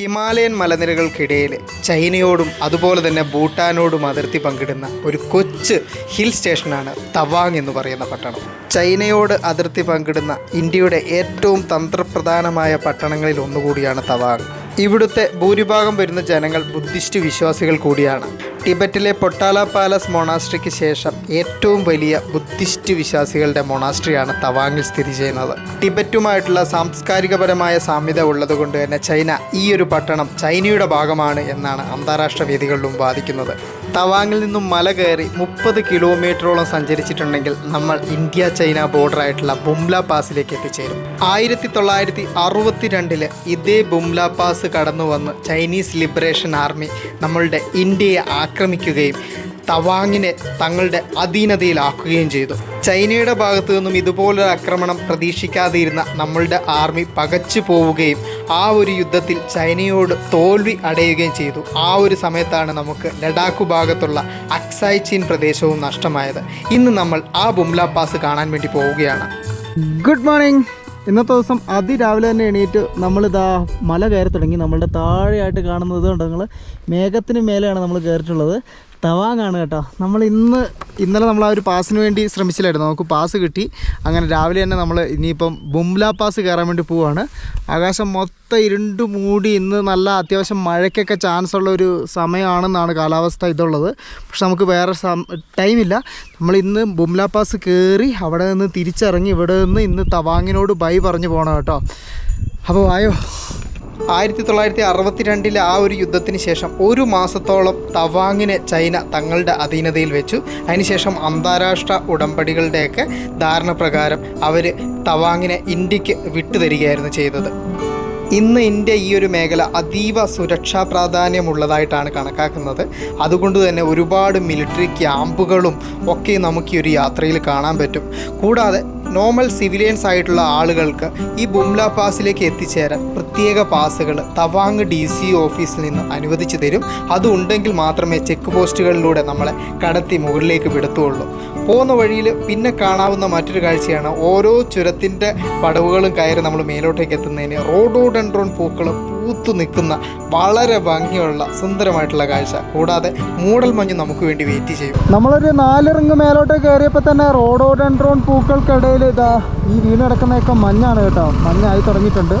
Himalayan മലനിരകൾക്കിടയിൽ ചൈനയോടും അതുപോലെ തന്നെ ഭൂട്ടാനോടും അതിർത്തി പങ്കിടുന്ന ഒരു കൊച്ച് ഹിൽ സ്റ്റേഷനാണ് തവാങ് എന്ന് പറയുന്ന പട്ടണം. ചൈനയോട് അതിർത്തി പങ്കിടുന്ന ഇന്ത്യയുടെ ഏറ്റവും തന്ത്രപ്രധാനമായ പട്ടണങ്ങളിൽ ഒന്നുകൂടിയാണ് തവാങ്. ഇവിടുത്തെ ഭൂരിഭാഗം വരുന്ന ജനങ്ങൾ ബുദ്ധിസ്റ്റ് വിശ്വാസികൾ കൂടിയാണ്. ടിബറ്റിലെ പൊട്ടാല പാലസ് മൊണാസ്ട്രിക്ക് ശേഷം ഏറ്റവും വലിയ ബുദ്ധിസ്റ്റ് വിശ്വാസികളുടെ മൊണാസ്ട്രിയാണ് തവാങ്ങിൽ സ്ഥിതി ചെയ്യുന്നത്. ടിബറ്റുമായിട്ടുള്ള സാംസ്കാരികപരമായ സാമ്യത ഉള്ളതുകൊണ്ട് തന്നെ ചൈന ഈ ഒരു പട്ടണം ചൈനയുടെ ഭാഗമാണ് എന്നാണ് അന്താരാഷ്ട്ര വേദികളിലും വാദിക്കുന്നത്. തവാങ്ങിൽ നിന്നും മല കയറി മുപ്പത് കിലോമീറ്ററോളം സഞ്ചരിച്ചിട്ടുണ്ടെങ്കിൽ നമ്മൾ ഇന്ത്യ ചൈന ബോർഡറായിട്ടുള്ള ബുംല പാസിലേക്ക് എത്തിച്ചേരും. ആയിരത്തി തൊള്ളായിരത്തി അറുപത്തിരണ്ടിൽ ഇതേ ബുംല പാസ് കടന്നു വന്ന് ചൈനീസ് ലിബറേഷൻ ആർമി നമ്മളുടെ ഇന്ത്യയെ ആക്രമിക്കുകയും തവാങ്ങിനെ തങ്ങളുടെ അധീനതയിലാക്കുകയും ചെയ്തു. ചൈനയുടെ ഭാഗത്തു നിന്നും ഇതുപോലൊരു ആക്രമണം പ്രതീക്ഷിക്കാതിരുന്ന നമ്മളുടെ ആർമി പകച്ചു പോവുകയും ആ ഒരു യുദ്ധത്തിൽ ചൈനയോട് തോൽവി അടയുകയും ചെയ്തു. ആ ഒരു സമയത്താണ് നമുക്ക് ലഡാക്ക് ഭാഗത്തുള്ള അക്സായ് ചീൻ പ്രദേശവും നഷ്ടമായത്. ഇന്ന് നമ്മൾ ആ ബുംല പാസ് കാണാൻ വേണ്ടി പോവുകയാണ്. Good morning. ഇന്നത്തെ ദിവസം അതിരാവിലെ തന്നെ എണീറ്റ് നമ്മളിതാ മല കയറി തുടങ്ങി നമ്മളുടെ താഴെയായിട്ട് കാണുന്നത് കൊണ്ട് നിങ്ങൾ മേഘത്തിന് മേലെയാണ് നമ്മൾ കയറിയിട്ടുള്ളത്. തവാങ്ങാണ് കേട്ടോ. നമ്മൾ ഇന്ന് ഇന്നലെ നമ്മൾ ആ ഒരു പാസിന് വേണ്ടി ശ്രമിച്ചില്ലായിരുന്നു. നമുക്ക് പാസ് കിട്ടി. അങ്ങനെ രാവിലെ തന്നെ നമ്മൾ ഇനിയിപ്പം ബുംല പാസ് കയറാൻ വേണ്ടി പോവാണ്. ആകാശം മൊത്തം ഇരുണ്ട് മൂടി ഇന്ന് നല്ല അത്യാവശ്യം മഴയ്ക്കൊക്കെ ചാൻസ് ഉള്ള ഒരു സമയമാണെന്നാണ് കാലാവസ്ഥ ഇതുള്ളത്. പക്ഷെ നമുക്ക് വേറെ ടൈമില്ല നമ്മൾ ഇന്ന് ബുംല പാസ് കയറി അവിടെ നിന്ന് തിരിച്ചിറങ്ങി ഇവിടെ നിന്ന് ഇന്ന് തവാങ്ങിനോട് ബൈ പറഞ്ഞു പോകണം കേട്ടോ. അപ്പോൾ വായോ ആയിരത്തി തൊള്ളായിരത്തി അറുപത്തിരണ്ടിലെ ആ ഒരു യുദ്ധത്തിന് ശേഷം ഒരു മാസത്തോളം തവാങ്ങിനെ ചൈന തങ്ങളുടെ അധീനതയിൽ വെച്ചു. അതിനുശേഷം അന്താരാഷ്ട്ര ഉടമ്പടികളുടെയൊക്കെ ധാരണ പ്രകാരം അവർ തവാങ്ങിനെ ഇന്ത്യയ്ക്ക് വിട്ടുതരികയായിരുന്നു ചെയ്തത്. ഇന്ന് ഇന്ത്യ ഈ ഒരു മേഖല അതീവ സുരക്ഷാ പ്രാധാന്യമുള്ളതായിട്ടാണ് കണക്കാക്കുന്നത്. അതുകൊണ്ട് തന്നെ ഒരുപാട് മിലിറ്ററി ക്യാമ്പുകളും ഒക്കെ നമുക്ക് ഈ ഒരു യാത്രയിൽ കാണാൻ പറ്റും. കൂടാതെ നോർമൽ സിവിലിയൻസ് ആയിട്ടുള്ള ആളുകൾക്ക് ഈ ബുംല പാസിലേക്ക് എത്തിച്ചേരാൻ പ്രത്യേക പാസുകൾ തവാങ് ഡി സി ഓഫീസിൽ നിന്ന് അനുവദിച്ചു തരും. അതുണ്ടെങ്കിൽ മാത്രമേ ചെക്ക് പോസ്റ്റുകളിലൂടെ നമ്മളെ കടത്തി മുകളിലേക്ക് വിടത്തുള്ളൂ. പോകുന്ന വഴിയിൽ പിന്നെ കാണാവുന്ന മറ്റൊരു കാഴ്ചയാണ് ഓരോ ചുരത്തിന്റെ പടവുകളും കയറി നമ്മൾ മേലോട്ടേക്ക് എത്തുന്നതിന് റോഡോഡെൻഡ്രോൺ പൂക്കളും പൂത്തു നിൽക്കുന്ന വളരെ ഭംഗിയുള്ള സുന്ദരമായിട്ടുള്ള കാഴ്ച. കൂടാതെ മൂടൽ മഞ്ഞ് നമുക്ക് വേണ്ടി വെയിറ്റ് ചെയ്യും. നമ്മളൊരു നാലിറങ്ങ് മേലോട്ട് കയറിയപ്പോൾ തന്നെ റോഡോഡൻഡ്രോൺ പൂക്കൾക്കിടയിൽ ഇതാ ഈ വീണടക്കുന്നതൊക്കെ മഞ്ഞാണ് കേട്ടോ. മഞ്ഞായി തുടങ്ങിയിട്ടുണ്ട്.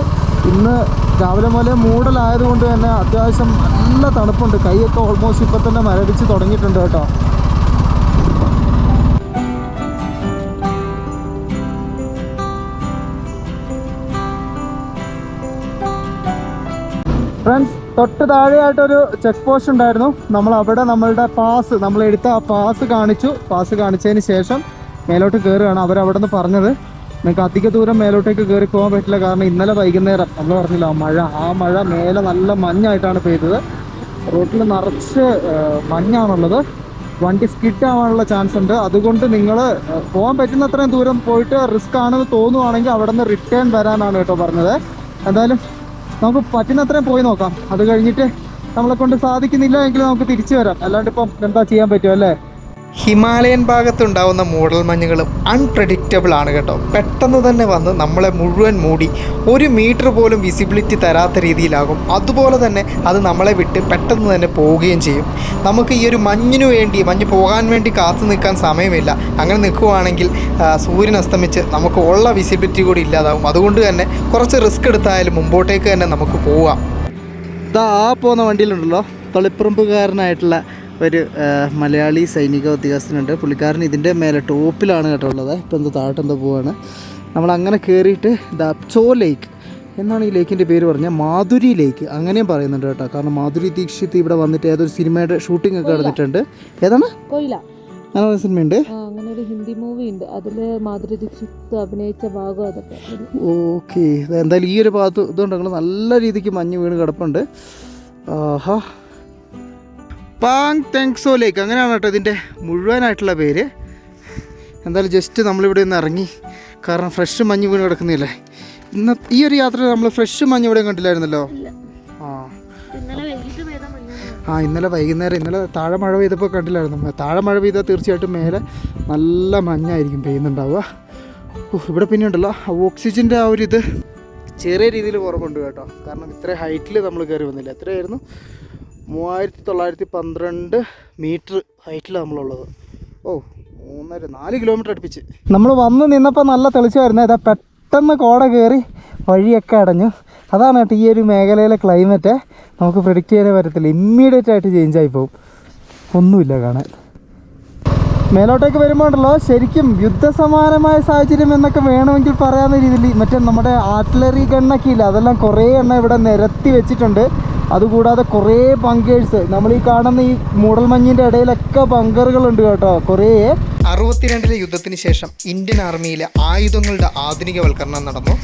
ഇന്ന് രാവിലെ മുതലേ മൂടലായതുകൊണ്ട് തന്നെ അത്യാവശ്യം നല്ല തണുപ്പുണ്ട്. കൈയൊക്കെ ഓൾമോസ്റ്റ് ഇപ്പം തന്നെ മരടിച്ച് തുടങ്ങിയിട്ടുണ്ട് കേട്ടോ. ഫ്രണ്ട്സ് തൊട്ട് താഴെയായിട്ടൊരു ചെക്ക് പോസ്റ്റ് ഉണ്ടായിരുന്നു. നമ്മൾ അവിടെ നമ്മളുടെ പാസ് നമ്മൾ എടുത്ത ആ പാസ് കാണിച്ചു. പാസ് കാണിച്ചതിന് ശേഷം മേലോട്ട് കയറുകയാണ് അവരവിടെ നിന്ന് പറഞ്ഞത്. നിങ്ങൾക്ക് അധിക ദൂരം മേലോട്ടേക്ക് കയറി പോകാൻ പറ്റില്ല. കാരണം ഇന്നലെ വൈകുന്നേരം നമ്മൾ പറഞ്ഞില്ല മഴ ആ മഴ മേലെ നല്ല മഞ്ഞായിട്ടാണ് പെയ്തത്. റോട്ടിൽ നിറച്ച് മഞ്ഞാണുള്ളത്. വണ്ടി സ്കിഡ് ആവാനുള്ള ചാൻസ് ഉണ്ട്. അതുകൊണ്ട് നിങ്ങൾ പോകാൻ പറ്റുന്ന അത്രയും ദൂരം പോയിട്ട് റിസ്ക് ആണെന്ന് തോന്നുവാണെങ്കിൽ അവിടെ നിന്ന് റിട്ടേൺ വരാനാണ് കേട്ടോ പറഞ്ഞത്. എന്തായാലും നമുക്ക് പറ്റുന്നത്രയും പോയി നോക്കാം. അത് കഴിഞ്ഞിട്ട് നമ്മളെ കൊണ്ട് സാധിക്കുന്നില്ല എങ്കിൽ നമുക്ക് തിരിച്ചു വരാം. അല്ലാണ്ട് ഇപ്പം എന്താ ചെയ്യാൻ പറ്റും അല്ലേ? ഹിമാലയൻ ഭാഗത്തുണ്ടാവുന്ന മൂടൽ മഞ്ഞുകളും അൺപ്രഡിക്റ്റബിൾ ആണ് കേട്ടോ. പെട്ടെന്ന് തന്നെ വന്ന് നമ്മളെ മുഴുവൻ മൂടി ഒരു മീറ്റർ പോലും വിസിബിലിറ്റി തരാത്ത രീതിയിലാകും. അതുപോലെ തന്നെ അത് നമ്മളെ വിട്ട് പെട്ടെന്ന് തന്നെ പോവുകയും ചെയ്യും. നമുക്ക് ഈ ഒരു മഞ്ഞിനു വേണ്ടി മഞ്ഞ് പോകാൻ വേണ്ടി കാത്തു നിൽക്കാൻ സമയമില്ല. അങ്ങനെ നിൽക്കുവാണെങ്കിൽ സൂര്യൻ അസ്തമിച്ച് നമുക്ക് ഉള്ള വിസിബിലിറ്റി കൂടി ഇല്ലാതാകും അതുകൊണ്ട് തന്നെ കുറച്ച് റിസ്ക് എടുത്തായാലും മുമ്പോട്ടേക്ക് തന്നെ നമുക്ക് പോവാം. ഇതാ ആ പോകുന്ന വണ്ടിയിലുണ്ടല്ലോ. തളിപ്പറമ്പുകാരനായിട്ടുള്ള ഒരു മലയാളി സൈനിക ഉദ്യോഗസ്ഥനുണ്ട്. പുള്ളിക്കാരൻ ഇതിന്റെ മേലെ ടോപ്പിലാണ് കേട്ടോ ഉള്ളത്. ഇപ്പം എന്തോ താഴോട്ട് എന്തോ പോവാണ്. നമ്മൾ അങ്ങനെ കയറിയിട്ട് ദ ലേക്ക് എന്നാണ് ഈ ലേക്കിന്റെ പേര് പറഞ്ഞാൽ മാധുരി ലേക്ക് അങ്ങനെയും പറയുന്നുണ്ട് കേട്ടോ. കാരണം മാധുരി ദീക്ഷിത് ഇവിടെ വന്നിട്ട് ഏതൊരു സിനിമയുടെ ഷൂട്ടിംഗ് ഒക്കെ നടന്നിട്ടുണ്ട്. ഏതാണ്? കൊയില. അങ്ങനെ സിനിമയുണ്ട്. അങ്ങനെ ഒരു ഹിന്ദി മൂവി ഉണ്ട്. അതിൽ മാധുരി ദീക്ഷിത് അഭിനയിച്ച ഭാഗം അതൊക്കെ. ഓക്കെ എന്തായാലും ഈ ഒരു ഭാഗത്ത് ഇതുകൊണ്ട് നല്ല രീതിക്ക് മഞ്ഞ് വീണ് കിടപ്പുണ്ട്. ആഹാ. പാങ് തെങ്സോ ലേക്ക് അങ്ങനെയാണ് കേട്ടോ ഇതിന്റെ മുഴുവനായിട്ടുള്ള പേര്. എന്തായാലും ജസ്റ്റ് നമ്മളിവിടെ നിന്ന് ഇറങ്ങി. കാരണം ഫ്രഷ് മഞ്ഞ് വീണ് കിടക്കുന്നില്ലേ? ഇന്ന ഈ ഒരു യാത്ര നമ്മൾ ഫ്രഷ് മഞ്ഞ് ഇവിടെ കണ്ടില്ലായിരുന്നല്ലോ? ആ. ആ ഇന്നലെ വൈകുന്നേരം ഇന്നലെ താഴെ മഴ പെയ്തപ്പോൾ കണ്ടില്ലായിരുന്നു. താഴെ മഴ പെയ്താൽ തീർച്ചയായിട്ടും മേലെ നല്ല മഞ്ഞായിരിക്കും പെയ്യുന്നുണ്ടാവുക. ഓ ഇവിടെ പിന്നെ ഉണ്ടല്ലോ. ഓക്സിജന്റെ ആ ഒരു ഇത് ചെറിയ രീതിയിൽ കുറവുണ്ട് കേട്ടോ. കാരണം ഇത്ര ഹൈറ്റിൽ നമ്മൾ കയറി വന്നില്ല. എത്രയായിരുന്നു? മൂവായിരത്തി തൊള്ളായിരത്തി പന്ത്രണ്ട് മീറ്റർ ഹൈറ്റിലാണ് നമ്മളുള്ളത്. ഓ മൂന്നര നാല് കിലോമീറ്റർ അടുപ്പിച്ച്. നമ്മൾ വന്ന് നിന്നപ്പോൾ നല്ല തെളിച്ചായിരുന്നു ഇതാ പെട്ടെന്ന് കോട കയറി വഴിയൊക്കെ അടഞ്ഞു. അതാണ് കേട്ടോ ഈ ഒരു മേഖലയിലെ ക്ലൈമറ്റ് നമുക്ക് പ്രിഡിക്റ്റ് ചെയ്യാനേ പറ്റത്തില്ല. ഇമ്മീഡിയറ്റ് ആയിട്ട് ചേഞ്ച് ആയി പോകും ഒന്നുമില്ല കാണാൻ. മേലോട്ടേക്ക് വരുമ്പോൾ ഉണ്ടല്ലോ ശരിക്കും യുദ്ധസമാനമായ സാഹചര്യം എന്നൊക്കെ വേണമെങ്കിൽ പറയാവുന്ന രീതിയിൽ മറ്റേ നമ്മുടെ ആർട്ടിലറി ഗണ്ണൊക്കെ ഇല്ല അതെല്ലാം കുറേ എണ്ണം ഇവിടെ നിരത്തി വെച്ചിട്ടുണ്ട്. അതുകൂടാതെ കുറേ ബങ്കേഴ്സ് നമ്മൾ ഈ കാണുന്ന ഈ മൂടൽമഞ്ഞിന്റെ ഇടയിലൊക്കെ ബങ്കറുകളുണ്ട് കേട്ടോ കുറേ. അറുപത്തിരണ്ടിലെ യുദ്ധത്തിന് ശേഷം ഇന്ത്യൻ ആർമിയിലെ ആയുധങ്ങളുടെ ആധുനികവൽക്കരണം നടന്നു.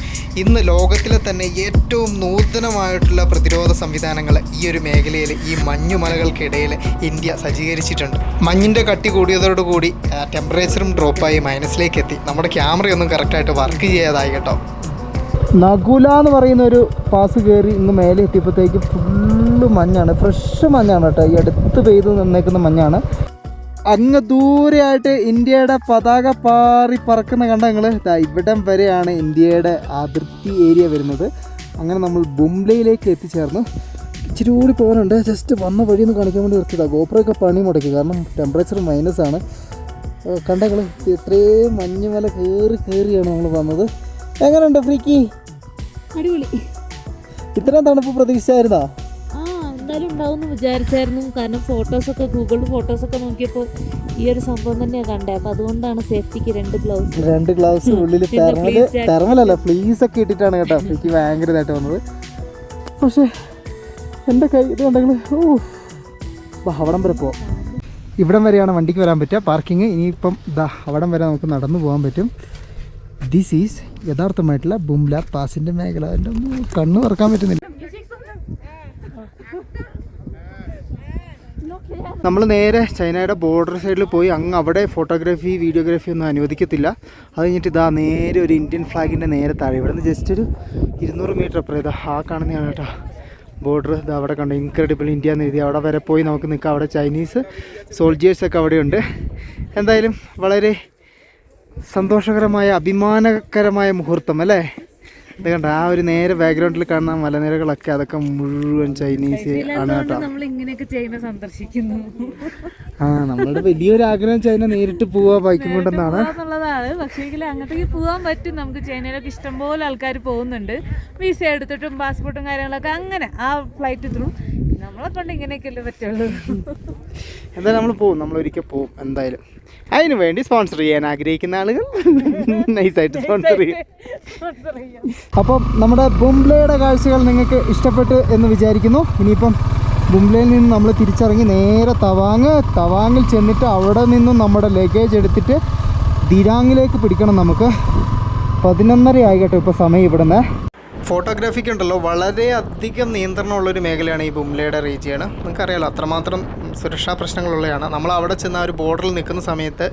ഇന്ന് ലോകത്തിലെ തന്നെ ഏറ്റവും നൂതനമായിട്ടുള്ള പ്രതിരോധ സംവിധാനങ്ങൾ ഈ ഒരു മേഖലയിൽ ഈ മഞ്ഞുമലകൾക്കിടയിൽ ഇന്ത്യ സജ്ജീകരിച്ചിട്ടുണ്ട്. മഞ്ഞിന്റെ കട്ടി കൂടിയതോടുകൂടി ടെമ്പറേച്ചറും ഡ്രോപ്പായി മൈനസിലേക്ക് എത്തി. നമ്മുടെ ക്യാമറയൊന്നും കറക്റ്റായിട്ട് വർക്ക് ചെയ്യാതായി കേട്ടോ. നകുല എന്ന് പറയുന്ന ഒരു പാസ് കയറി ഇന്ന് മേലെ എത്തിയപ്പോഴത്തേക്ക് ഫുള്ള് മഞ്ഞാണ്. ഫ്രഷ് മഞ്ഞാണ് കേട്ടോ. ഈ അടുത്ത് പെയ്ത് നിന്നേക്കുന്ന മഞ്ഞാണ്. അങ്ങ് ദൂരെയായിട്ട് ഇന്ത്യയുടെ പതാക പാറി പറക്കുന്ന കണ്ട ഇതാ ഇവിടം വരെയാണ് ഇന്ത്യയുടെ അതിർത്തി ഏരിയ വരുന്നത്. അങ്ങനെ നമ്മൾ ബുംലയിലേക്ക് എത്തിച്ചേർന്നു. ഇച്ചിരി കൂടി പോകാനുണ്ട്. ജസ്റ്റ് വന്ന വഴി ഒന്ന് കാണിക്കാൻ വേണ്ടി നിർത്തിയതാണ് ഗോപ്രൊക്കെ പണി മുടക്കി. കാരണം ടെമ്പറേച്ചർ മൈനസ് ആണ്. കണ്ടങ്ങൾ ഇത്രയും മഞ്ഞുമല കയറി കയറിയാണ് നമ്മൾ വന്നത്. എങ്ങനെയുണ്ട് ഫ്രീക്കി? അടിപൊളി. ഇത്രയും തണുപ്പ് പ്രതീക്ഷിച്ചായിരുന്നോ? ആ എന്തായാലും ഉണ്ടാവും എന്ന് വിചാരിച്ചായിരുന്നു. കാരണം ഫോട്ടോസൊക്കെ ഗൂഗിളിൽ ഫോട്ടോസൊക്കെ നോക്കിയപ്പോൾ ഈ ഒരു സംഭവം തന്നെയാണ് കണ്ടത് അപ്പോൾ അതുകൊണ്ടാണ് സേഫ്റ്റിക്ക് രണ്ട് ഗ്ലൗസ് രണ്ട് ഗ്ലൗസ് ഉള്ളിൽ തെർമൽ തെർമലല്ല ഫ്ലീസ് ഒക്കെ ഇട്ടിട്ടാണ് കേട്ടോ ഫ്രീക്ക് ഭയങ്കര ഇതായിട്ട് വന്നത്. പക്ഷേ എന്റെ കൈ ഇത് കണ്ടെങ്കിൽ ഓ അവിടം വരെ പോവാം ഇവിടം വരെയാണ് വണ്ടിക്ക് വരാൻ പറ്റുക. പാർക്കിങ് ഇനിയിപ്പം ഇതാ അവിടം വരെ നമുക്ക് നടന്നു പോകാൻ പറ്റും. ദിസ് ഈസ് യഥാർത്ഥമായിട്ടുള്ള ബുംല പാസിന്റെ മേഖല. എന്റെ കണ്ണ് തുറക്കാൻ പറ്റുന്നില്ല. നമ്മൾ നേരെ ചൈനയുടെ ബോർഡർ സൈഡിൽ പോയി. അങ്ങ് അവിടെ ഫോട്ടോഗ്രാഫി വീഡിയോഗ്രാഫി ഒന്നും അനുവദിക്കത്തില്ല. അത് കഴിഞ്ഞിട്ട് ഇതാ നേരെ ഒരു ഇന്ത്യൻ ഫ്ലാഗിന്റെ നേരെ താഴെ. ഇവിടെ നിന്ന് ജസ്റ്റ് ഒരു ഇരുന്നൂറ് മീറ്റർ അപ്പുറം ഇതാ ആ കാണുന്നതാണ് കേട്ടോ. ബോർഡർ ഇത് അവിടെ കണ്ടു? ഇൻക്രെഡിബിൾ ഇന്ത്യ എന്ന് എഴുതി. അവിടെ വരെ പോയി നമുക്ക് നിൽക്കാം. അവിടെ ചൈനീസ് സോൾജിയേഴ്സൊക്കെ അവിടെയുണ്ട്. എന്തായാലും വളരെ സന്തോഷകരമായ അഭിമാനകരമായ മുഹൂർത്തം അല്ലേ? ഇത് കണ്ട ആ ഒരു നേരെ ബാക്ക്ഗ്രൗണ്ടിൽ കാണുന്ന മലനിരകളൊക്കെ അതൊക്കെ മുഴുവൻ ചൈനീസ് ആണ് കേട്ടോ. ആ നമ്മളുടെ വലിയൊരു ആഗ്രഹം ചൈന നേരിട്ട് പോവാ ബൈക്കും കൊണ്ടെന്നാണ്. പക്ഷേ അങ്ങോട്ടേക്ക് പോകാൻ പറ്റും. നമുക്ക് ചൈനയിലൊക്കെ ഇഷ്ടംപോലെ ആൾക്കാർ പോകുന്നുണ്ട്. വിസ എടുത്തിട്ടും പാസ്പോർട്ടും കാര്യങ്ങളൊക്കെ അങ്ങനെ ആ ഫ്ലൈറ്റ് ത്രൂ. നമ്മളെ കൊണ്ട് ഇങ്ങനെയൊക്കെയല്ലേ പറ്റുള്ളൂ. എന്തായാലും നമ്മൾ പോവും. നമ്മൾ ഒരിക്കൽ പോവും എന്തായാലും. അതിന് വേണ്ടി സ്പോൺസർ ചെയ്യാൻ ആഗ്രഹിക്കുന്ന ആളുകൾ നൈസായിട്ട് സ്പോൺസർ ചെയ്യും. അപ്പം നമ്മുടെ ബുംബ്ലയുടെ കാഴ്ചകൾ നിങ്ങൾക്ക് ഇഷ്ടപ്പെട്ടു എന്ന് വിചാരിക്കുന്നു. ഇനിയിപ്പം ബുംബ്ലയിൽ നിന്ന് നമ്മൾ തിരിച്ചിറങ്ങി നേരെ തവാങ്. തവാങ്ങിൽ ചെന്നിട്ട് അവിടെ നിന്നും നമ്മുടെ ലഗേജ് എടുത്തിട്ട് ദിരാങ്ങിലേക്ക് പിടിക്കണം നമുക്ക്. പതിനൊന്നര കേട്ടോ ഇപ്പോൾ സമയം ഇവിടുന്ന്. ഫോട്ടോഗ്രാഫിക്ക് ഉണ്ടല്ലോ വളരെയധികം നിയന്ത്രണമുള്ളൊരു മേഖലയാണ് ഈ ബുംലയുടെ റീജിയൺ നിങ്ങൾക്കറിയാലോ അത്രമാത്രം സുരക്ഷാ പ്രശ്നങ്ങളുള്ളതാണ് നമ്മൾ അവിടെ ചെന്ന ഒരു ബോർഡറിൽ നിൽക്കുന്ന സമയത്ത്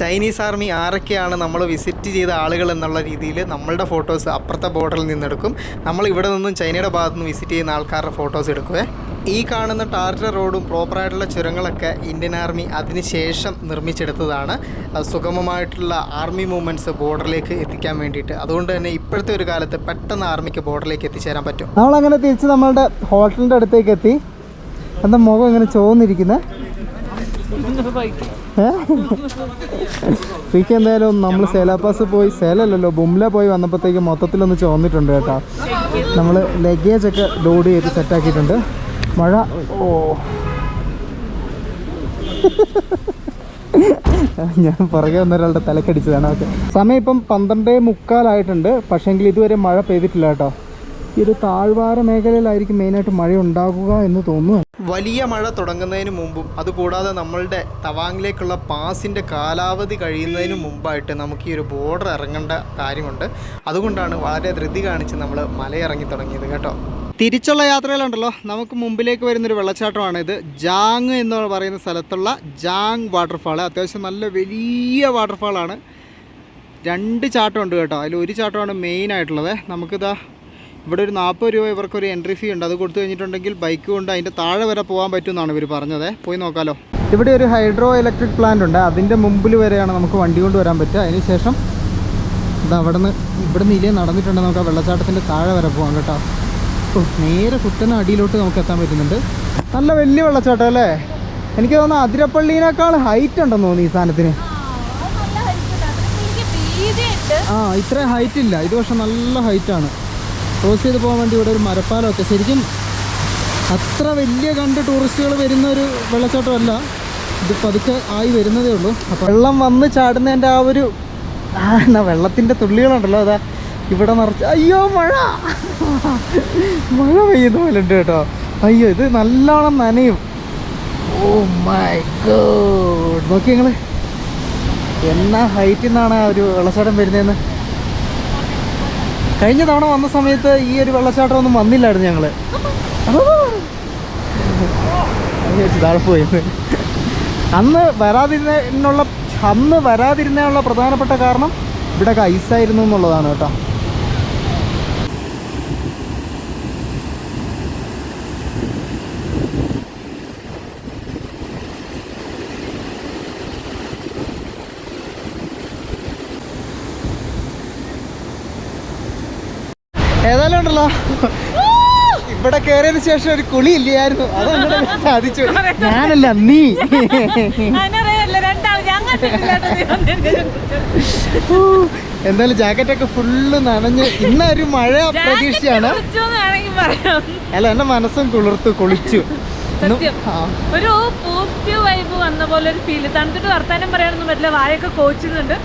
ചൈനീസ് ആർമി ആരൊക്കെയാണ് നമ്മൾ വിസിറ്റ് ചെയ്ത ആളുകൾ എന്നുള്ള രീതിയിൽ നമ്മളുടെ ഫോട്ടോസ് അപ്പുറത്തെ ബോർഡറിൽ നിന്നെടുക്കും. നമ്മൾ ഇവിടെ നിന്നും ചൈനയുടെ ഭാഗത്ത് നിന്ന് വിസിറ്റ് ചെയ്യുന്ന ആൾക്കാരുടെ ഫോട്ടോസ് എടുക്കുവേ. ഈ കാണുന്ന ടാർട്ടർ റോഡും പ്രോപ്പറായിട്ടുള്ള ചുരങ്ങളൊക്കെ ഇന്ത്യൻ ആർമി അതിനുശേഷം നിർമ്മിച്ചെടുത്തതാണ്. സുഗമമായിട്ടുള്ള ആർമി മൂവ്മെന്റ്സ് ബോർഡറിലേക്ക് എത്തിക്കാൻ വേണ്ടിയിട്ട്. അതുകൊണ്ട് തന്നെ ഇപ്പോഴത്തെ ഒരു കാലത്ത് പെട്ടെന്ന് ആർമിക്ക് ബോർഡറിലേക്ക് എത്തിച്ചേരാൻ പറ്റും. നമ്മളങ്ങനെ തിരിച്ച് നമ്മളുടെ ഹോട്ടലിന്റെ അടുത്തേക്ക് എത്തി. എന്താ മുഖം ഇങ്ങനെ ചോന്നിരിക്കുന്നത് പിക്ക് എന്തായാലും നമ്മൾ സേലാപ്പാസ് പോയി സേലല്ലല്ലോ. ബുംല പോയി വന്നപ്പോഴത്തേക്ക് മൊത്തത്തിലൊന്ന് ചോന്നിട്ടുണ്ട് കേട്ടോ. നമ്മൾ ലഗേജ് ഒക്കെ ലോഡ് ചെയ്ത് സെറ്റാക്കിയിട്ടുണ്ട് മഴ? ഓ. ഞാൻ പുറകെ വന്ന ഒരാളുടെ തലക്കടിച്ചതാണ് ഓക്കെ. സമയം ഇപ്പം പന്ത്രണ്ട് മുക്കാലായിട്ടുണ്ട്. പക്ഷേങ്കിൽ ഇതുവരെ മഴ പെയ്തിട്ടില്ല കേട്ടോ. ഈ ഒരു താഴ്വാര മേഖലയിലായിരിക്കും മെയിനായിട്ട് മഴ ഉണ്ടാകുക എന്ന് തോന്നുന്നു. വലിയ മഴ തുടങ്ങുന്നതിന് മുമ്പും അതുകൂടാതെ നമ്മളുടെ തവാങ്ങിലേക്കുള്ള പാസിന്റെ കാലാവധി കഴിയുന്നതിന് മുമ്പായിട്ട് നമുക്ക് ഈ ഒരു ബോർഡർ ഇറങ്ങേണ്ട കാര്യമുണ്ട്. അതുകൊണ്ടാണ് വളരെ ധൃതി കാണിച്ച് നമ്മൾ മലയിറങ്ങി തുടങ്ങിയത് കേട്ടോ. തിരിച്ചുള്ള യാത്രയിലുണ്ടല്ലോ നമുക്ക് മുമ്പിലേക്ക് വരുന്നൊരു വെള്ളച്ചാട്ടമാണ് ഇത്. ജാങ് എന്ന് പറയുന്ന സ്ഥലത്തുള്ള ജാങ് വാട്ടർഫാൾ അത്യാവശ്യം നല്ല വലിയ വാട്ടർഫാളാണ് രണ്ട് ചാട്ടമുണ്ട് കേട്ടോ. അതിൽ ഒരു ചാട്ടമാണ് മെയിൻ ആയിട്ടുള്ളത്. നമുക്കിതാ ഇവിടെ ഒരു നാൽപ്പത് രൂപ ഇവർക്കൊരു എൻട്രി ഫീ ഉണ്ട്. അത് കൊടുത്തു കഴിഞ്ഞിട്ടുണ്ടെങ്കിൽ ബൈക്ക് കൊണ്ട് അതിന്റെ താഴെ വരെ പോകാൻ പറ്റുമെന്നാണ് ഇവർ പറഞ്ഞത്. പോയി നോക്കാലോ. ഇവിടെ ഒരു ഹൈഡ്രോ ഇലക്ട്രിക് പ്ലാന്റ് ഉണ്ട്. അതിന്റെ മുമ്പിൽ വരെയാണ് നമുക്ക് വണ്ടി കൊണ്ട് വരാൻ പറ്റുക. അതിനുശേഷം അത് അവിടെ നിന്ന് ഇവിടെ നിന്ന് ഇല്ലേ നടന്നിട്ടുണ്ടെങ്കിൽ നമുക്ക് ആ വെള്ളച്ചാട്ടത്തിന്റെ താഴെ വരെ പോകാം കേട്ടോ. നേരെ കുത്തനെ അടിയിലോട്ട് നമുക്ക് എത്താൻ പറ്റുന്നുണ്ട്. നല്ല വലിയ വെള്ളച്ചാട്ടം അല്ലേ? എനിക്ക് തോന്നുന്നു അതിരപ്പള്ളിനേക്കാൾ ഹൈറ്റ് ഉണ്ടെന്ന് തോന്നുന്നു ഈ സാധനത്തിന്. ആ ഇത്ര ഹൈറ്റ് ഇല്ല. ഇത് പക്ഷെ നല്ല ഹൈറ്റാണ് ക്രോസ് ചെയ്ത് പോകാൻ വേണ്ടി ഇവിടെ ഒരു മരപ്പാലമൊക്കെ. ശരിക്കും അത്ര വലിയ കണ്ട് ടൂറിസ്റ്റുകൾ വരുന്ന ഒരു വെള്ളച്ചാട്ടമല്ല. ഇത് പതുക്കെ ആയി വരുന്നതേ ഉള്ളൂ. വെള്ളം വന്ന് ചാടുന്നതിന്റെ ആ ഒരു വെള്ളത്തിന്റെ തുള്ളികളുണ്ടല്ലോ. അതാ ഇവിടെ നിറച്ച് അയ്യോ മഴ. മഴ പെയ്യുന്ന പോലെ ഉണ്ട് കേട്ടോ. അയ്യോ ഇത് നല്ലോണം നനയും. Oh my god. നോക്കി നിങ്ങൾ എന്നാ ഹൈറ്റിൽ നിന്നാണ് ആ ഒരു വെള്ളച്ചാട്ടം വരുന്നതെന്ന്. കഴിഞ്ഞ തവണ വന്ന സമയത്ത് ഈ ഒരു വെള്ളച്ചാട്ടം ഒന്നും വന്നില്ലായിരുന്നു ഞങ്ങൾ. താഴെ പോയി. അന്ന് വരാതിരുന്നതിനുള്ള അന്ന് വരാതിരുന്നതിനുള്ള പ്രധാനപ്പെട്ട കാരണം ഇവിടെയൊക്കെ ഐസായിരുന്നു എന്നുള്ളതാണ് കേട്ടോ ഏതായാലും ഉണ്ടല്ലോ ഇവിടെ കയറിയതിന് ശേഷം ഒരു കുളി ഇല്ലായിരുന്നു അത് അങ്ങനെ സാധിച്ചു. ഞാനല്ല നീ. എന്തായാലും ജാക്കറ്റ് ഒക്കെ ഫുള്ള് നനഞ്ഞ് ഇന്നൊരു മഴ പ്രതീക്ഷയാണ്. അല്ല എന്റെ മനസ്സും കുളിർത്തു കുളിച്ചു. ഒരു പോസിറ്റീവ് വൈബ് വന്ന പോലെ ഒരു ഫീൽ തണുത്തിട്ട് വർത്താനം പറയാനൊന്നും പറ്റില്ല. വായൊക്കെ കോച്ചുന്നുണ്ട്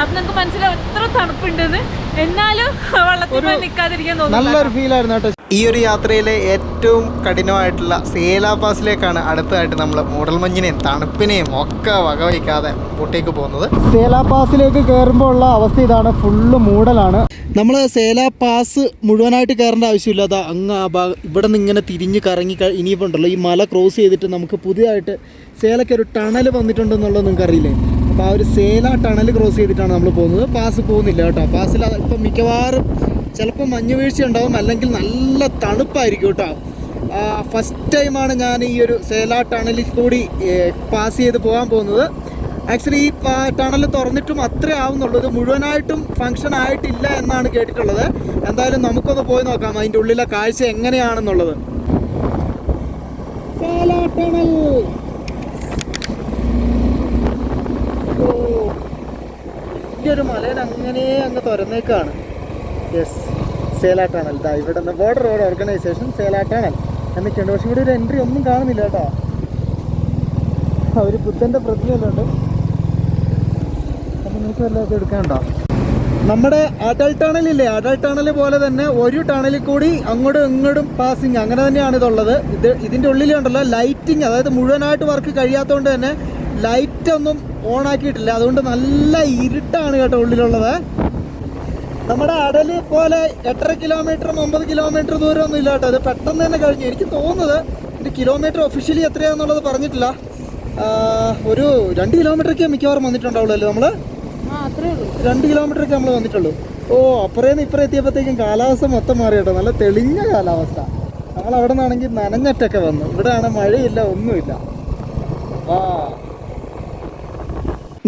അത് നിങ്ങൾക്ക് മനസ്സിലാവും എത്ര തണുപ്പുണ്ടെന്ന്. എന്നാലും വെള്ളത്തിൽ നിൽക്കാതിരിക്കാൻ തോന്നുന്നു നല്ലൊരു ഫീലായിരുന്നു കേട്ടോ. ഈ ഒരു യാത്രയിലെ ഏറ്റവും കഠിനമായിട്ടുള്ള സേലാ പാസിലേക്കാണ് അടുത്തതായിട്ട് നമ്മൾ മൂടൽമഞ്ഞിനെയും തണുപ്പിനെയും ഒക്കെ വകവയ്ക്കാതെ മുമ്പോട്ടേക്ക് പോകുന്നത്. സേലാ പാസിലേക്ക് കയറുമ്പോൾ ഉള്ള അവസ്ഥ ഇതാണ്. ഫുള്ള് മൂടലാണ്. നമ്മൾ സേലാ പാസ് മുഴുവനായിട്ട് കയറേണ്ട ആവശ്യമില്ല. അതാ അങ്ങ് ആ ഭാഗം ഇവിടെ നിന്ന് ഇങ്ങനെ തിരിഞ്ഞ് കറങ്ങി ഇനിയിപ്പോൾ ഉണ്ടല്ലോ. ഈ മല ക്രോസ് ചെയ്തിട്ട് നമുക്ക് പുതിയതായിട്ട് സേലയ്ക്ക് ഒരു ടണൽ വന്നിട്ടുണ്ടെന്നുള്ളത് നിങ്ങൾക്ക് അറിയില്ലേ അപ്പോൾ ആ ഒരു സേല ടണൽ ക്രോസ് ചെയ്തിട്ടാണ് നമ്മൾ പോകുന്നത്. പാസ് പോകുന്നില്ല കേട്ടോ. പാസ്സിൽ ഇപ്പം മിക്കവാറും ചിലപ്പോൾ മഞ്ഞ് വീഴ്ച ഉണ്ടാവും അല്ലെങ്കിൽ നല്ല തണുപ്പായിരിക്കും കേട്ടോ. ഫസ്റ്റ് ടൈമാണ് ഞാൻ ഈ ഒരു സേല ടണലിൽ കൂടി പാസ് ചെയ്ത് പോകാൻ പോകുന്നത്. ആക്ച്വലി ഈ ടണൽ തുറന്നിട്ടും അത്രേ ആവുന്നുള്ളൂ. ഇത് മുഴുവനായിട്ടും ഫങ്ഷൻ ആയിട്ടില്ല എന്നാണ് കേട്ടിട്ടുള്ളത്. എന്തായാലും നമുക്കൊന്ന് പോയി നോക്കാം അതിന്റെ ഉള്ളിലെ കാഴ്ച എങ്ങനെയാണെന്നുള്ളത്. സേല ടണൽ വലിയൊരു മലയിൽ അങ്ങനെ അങ്ങ് തുറന്നേക്കാണ് യെസ് സേല ടണൽ ദാ ഇവിടെ നിന്ന് border road organisation Sela tunnel എന്നൊക്കെയുണ്ട്. പക്ഷെ ഇവിടെ ഒരു എൻട്രി ഒന്നും കാണുന്നില്ല കേട്ടോ. ഒരു ബുദ്ധന്റെ പ്രതിമയുണ്ട് അപ്പം നിങ്ങൾക്ക് വല്ലതൊക്കെ എടുക്കാനുണ്ടോ? നമ്മുടെ അടൽ ടണൽ ഇല്ലേ? അടൽ ടണൽ പോലെ തന്നെ ഒരു ടണലിൽ കൂടി അങ്ങോട്ടും ഇങ്ങോട്ടും പാസിങ് അങ്ങനെ തന്നെയാണ് ഇതുള്ളത്. ഇത് ഇതിന്റെ ഉള്ളിലുണ്ടല്ലോ ലൈറ്റിങ് അതായത് മുഴുവനായിട്ട് വർക്ക് കഴിയാത്തതുകൊണ്ട് തന്നെ ലൈറ്റൊന്നും ഓൺ ആക്കിയിട്ടില്ല. അതുകൊണ്ട് നല്ല ഇരുട്ടാണ് കേട്ടോ ഉള്ളിലുള്ളത്. നമ്മുടെ അടൽ പോലെ എട്ടര കിലോമീറ്ററും ഒമ്പത് കിലോമീറ്റർ ദൂരമൊന്നും ഇല്ല കേട്ടോ. അത് പെട്ടെന്ന് തന്നെ കഴിഞ്ഞു. എനിക്ക് തോന്നുന്നത് ഇത് കിലോമീറ്റർ ഒഫീഷ്യലി എത്രയാണെന്നുള്ളത് പറഞ്ഞിട്ടില്ല. ഒരു രണ്ട് കിലോമീറ്ററൊക്കെ മിക്കവാറും വന്നിട്ടുണ്ടാവുള്ളൂ അല്ലേ നമ്മൾ രണ്ട് കിലോമീറ്ററൊക്കെ നമ്മൾ വന്നിട്ടുള്ളൂ. ഓ അപ്പുറേന്ന് ഇപ്പുറം എത്തിയപ്പോഴത്തേക്കും കാലാവസ്ഥ മൊത്തം മാറി കേട്ടോ. നല്ല തെളിഞ്ഞ കാലാവസ്ഥ. നമ്മൾ അവിടെ നിന്നാണെങ്കിൽ നനഞ്ഞിട്ടൊക്കെ വന്നു. ഇവിടെയാണ് മഴയില്ല ഒന്നുമില്ല. ആ.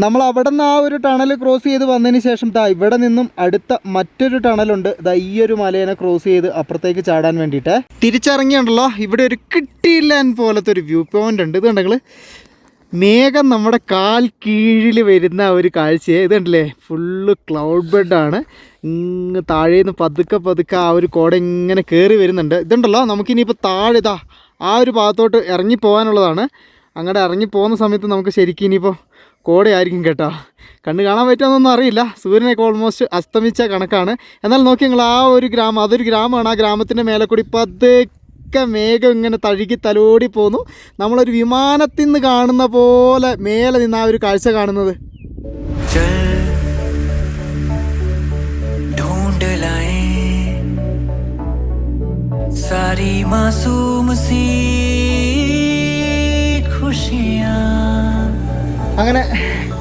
നമ്മൾ അവിടെ നിന്ന് ആ ഒരു ടണൽ ക്രോസ് ചെയ്ത് വന്നതിന് ശേഷം ദാ ഇവിടെ നിന്നും അടുത്ത മറ്റൊരു ടണലുണ്ട് ദാ ഈ ഒരു മലേനെ ക്രോസ് ചെയ്ത് അപ്പുറത്തേക്ക് ചാടാൻ വേണ്ടിയിട്ട്. തിരിച്ചിറങ്ങിയുണ്ടല്ലോ ഇവിടെ ഒരു കിട്ടിയില്ല പോലത്തെ ഒരു വ്യൂ പോയിന്റ് ഉണ്ട്. ഇത് കണ്ടെങ്കിൽ മേഘം നമ്മുടെ കാൽ കീഴിൽ വരുന്ന ഒരു കാഴ്ചയെ. ഇത് കണ്ടില്ലേ ഫുള്ള് ക്ലൗഡ് ബെഡാണ് ഇങ്ങ് താഴേന്ന് പതുക്കെ പതുക്കെ ആ ഒരു കോട ഇങ്ങനെ കയറി വരുന്നുണ്ട്. ഇതുണ്ടല്ലോ നമുക്കിനിയിപ്പോൾ താഴെ ഇതാ ആ ഒരു ഭാഗത്തോട്ട് ഇറങ്ങി പോകാനുള്ളതാണ്. അങ്ങോട്ട് ഇറങ്ങി പോകുന്ന സമയത്ത് നമുക്ക് ശരിക്കും ഇനിയിപ്പോൾ കോടയായിരിക്കും കേട്ടോ. കണ്ണ് കാണാൻ പറ്റുമെന്നൊന്നും അറിയില്ല. സൂര്യനൊക്കെ ഓൾമോസ്റ്റ് അസ്തമിച്ച കണക്കാണ്. എന്നാൽ നോക്കി നിങ്ങൾ ആ ഒരു ഗ്രാമം അതൊരു ഗ്രാമമാണ്. ആ ഗ്രാമത്തിന്റെ മേലെ കൂടി പതുക്കെ മേഘം ഇങ്ങനെ തഴുകി തലോടി പോന്നു. നമ്മളൊരു വിമാനത്തിൽ നിന്ന് കാണുന്ന പോലെ മേലെ നിന്ന് ആ ഒരു കാഴ്ച കാണുന്നത്. സാരി മാസൂം സീ അങ്ങനെ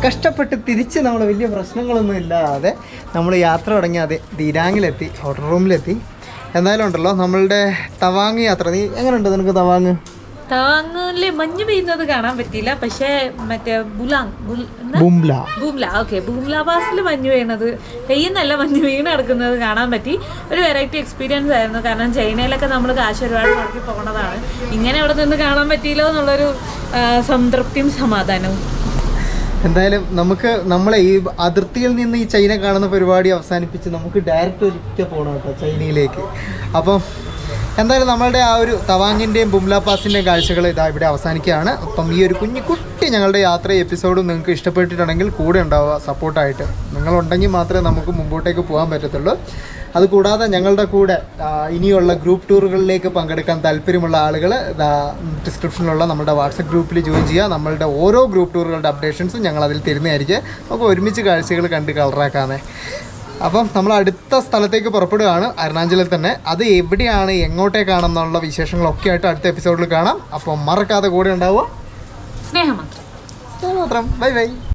കഷ്ടപ്പെട്ട് തിരിച്ച് നമ്മൾ വലിയ പ്രശ്നങ്ങളൊന്നും ഇല്ലാതെ നമ്മൾ യാത്ര തുടങ്ങി അതെ ദിരാങ്ങിലെത്തി ഹോട്ടൽ റൂമിലെത്തി എന്തായാലും ഉണ്ടല്ലോ നമ്മളുടെ തവാങ് യാത്ര. നീ എങ്ങനെ എങ്ങനെയുണ്ട് നിനക്ക് തവാങ്? തവാങ്ങിൽ മഞ്ഞ് പെയ്യുന്നത് കാണാൻ പറ്റിയില്ല പക്ഷേ മറ്റേ ബുലാങ്? ബുംല. ബൂംല ഓക്കെ ബുംല പാസിൽ മഞ്ഞ് വീണത് പെയ്യുന്നല്ല മഞ്ഞ് വീണ് കിടക്കുന്നത് കാണാൻ പറ്റി. ഒരു വെറൈറ്റി എക്സ്പീരിയൻസ് ആയിരുന്നു കാരണം ചൈനയിലൊക്കെ നമ്മൾ കാശ് ഒരുപാട് മുടക്കി പോകണതാണ് ഇങ്ങനെ അവിടെ നിന്ന് കാണാൻ പറ്റിയില്ലോ എന്നുള്ളൊരു സംതൃപ്തിയും സമാധാനവും. എന്തായാലും നമുക്ക് നമ്മളെ ഈ അതിർത്തിയിൽ നിന്ന് ഈ ചൈന കാണുന്ന പരിപാടി അവസാനിപ്പിച്ച് നമുക്ക് ഡയറക്റ്റ് ഒരിക്കൽ പോകണം കേട്ടോ ചൈനയിലേക്ക്. അപ്പം എന്തായാലും നമ്മളുടെ ആ ഒരു തവാങ്ങിന്റെയും ബുംല പാസിന്റെയും കാഴ്ചകൾ ഇതാ ഇവിടെ അവസാനിക്കുകയാണ്. അപ്പം ഈ ഒരു കുഞ്ഞു കുട്ടി ഞങ്ങളുടെ യാത്ര എപ്പിസോഡും നിങ്ങൾക്ക് ഇഷ്ടപ്പെട്ടിട്ടുണ്ടെങ്കിൽ കൂടെ ഉണ്ടാവുക സപ്പോർട്ടായിട്ട് നിങ്ങളുണ്ടെങ്കിൽ മാത്രമേ നമുക്ക് മുമ്പോട്ടേക്ക് പോകാൻ പറ്റത്തുള്ളൂ. അതുകൂടാതെ ഞങ്ങളുടെ കൂടെ ഇനിയുള്ള ഗ്രൂപ്പ് ടൂറുകളിലേക്ക് പങ്കെടുക്കാൻ താല്പര്യമുള്ള ആളുകൾ ഡിസ്ക്രിപ്ഷനിലുള്ള നമ്മുടെ വാട്സപ്പ് ഗ്രൂപ്പിൽ ജോയിൻ ചെയ്യുക. നമ്മളുടെ ഓരോ ഗ്രൂപ്പ് ടൂറുകളുടെ അപ്ഡേഷൻസും ഞങ്ങൾ അതിൽ തരുന്നതായിരിക്കും. നമുക്ക് ഒരുമിച്ച് കാഴ്ചകൾ കണ്ട് കളറാക്കാമേ അപ്പം നമ്മൾ അടുത്ത സ്ഥലത്തേക്ക് പുറപ്പെടുകയാണ് അരുണാചലിൽ തന്നെ. അത് എവിടെയാണ് എങ്ങോട്ടേക്കാണെന്നുള്ള വിശേഷങ്ങളൊക്കെ ആയിട്ട് അടുത്ത എപ്പിസോഡിൽ കാണാം. അപ്പം മറക്കാതെ കൂടെ ഉണ്ടാവുക. സ്നേഹം മാത്രം ബൈ ബൈ.